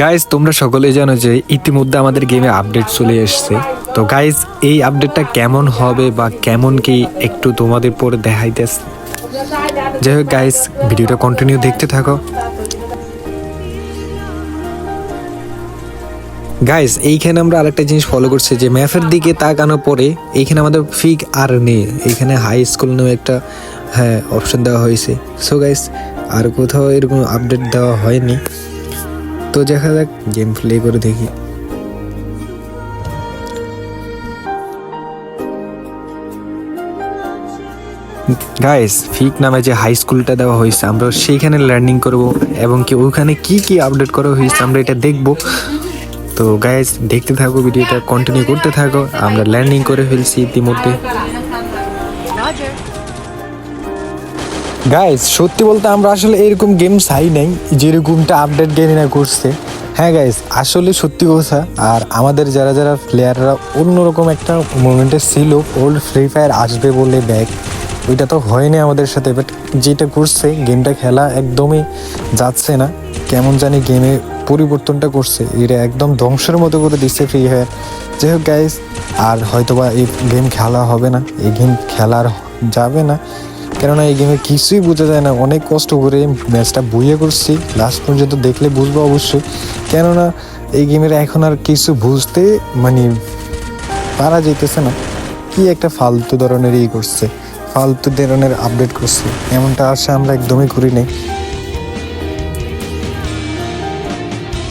Guys তোমরা সকলেই জানো যে ইতিমধ্যে আমাদের গেমে আপডেট চলে এসেছে। তো গাইজ এই আপডেটটা কেমন হবে বা কেমন কি একটু তোমাদের পরে দেখাইতেছে। যাই হোক গাইজ ভিডিওটা কন্টিনিউ দেখতে থাকো। গাইজ এইখানে আমরা আরেকটা জিনিস ফলো করছি যে ম্যাপের দিকে তাকানোর পরে এইখানে আমাদের ফিগ আর নেই। এইখানে হাই স্কুল নামে একটা হ্যাঁ অপশন দেওয়া হয়েছে। সো গাইজ আর কোথাও এরকম আপডেট দেওয়া হয়নি। তো দেখা যাক গেম প্লে করে দেখি। গাইস ফিক নামে যে হাই স্কুলটা দেওয়া হয়েছে, আমরা সেইখানে লার্নিং করব এবং কি ওখানে কি কি আপডেট করা হয়েছে আমরা এটা দেখব। তো গাইস দেখতে থাকো ভিডিওটা কন্টিনিউ করতে থাকো। আমরা ল্যান্ডিং করে ফেলছি ইতিমধ্যে। গাইস সত্যি বলতে আমরা আসলে এরকম গেম চাই নাই, যেরকমটা আপডেট গেমিনা করছে হ্যাঁ গাইস আসলে সত্যি কথা, আর আমাদের যারা যারা প্লেয়াররা অন্যরকম একটা মোমেন্টে ছিল ওল্ড ফ্রি ফায়ার আসবে বলে ব্যাগ ওইটা তো হয়নি আমাদের সাথে বাট যেটা করছে গেমটা খেলা একদমই যাচ্ছে না। কেমন জানি গেমে পরিবর্তনটা করছে, এটা একদম ধ্বংসের মতো করে দিচ্ছে ফ্রি ফায়ার যাই হোক গাইস আর হয়তোবা এই গেম খেলা হবে না, এই গেম খেলার যাবে না। কেননা এই গেমে কিছুই বোঝা যায় না। অনেক কষ্ট করে ম্যাচটা বইয়ে করছি। লাস্ট পর্যন্ত দেখলে বুঝব অবশ্যই। কেননা এই গেমের এখন আর কিছু বুঝতে মানে পারা যেতেছে না। কি একটা ফালতু ধরনের ই করছে। ফালতু ধরনের আপডেট করছে। এমনটা আশা আমরা একদমই করি নাই।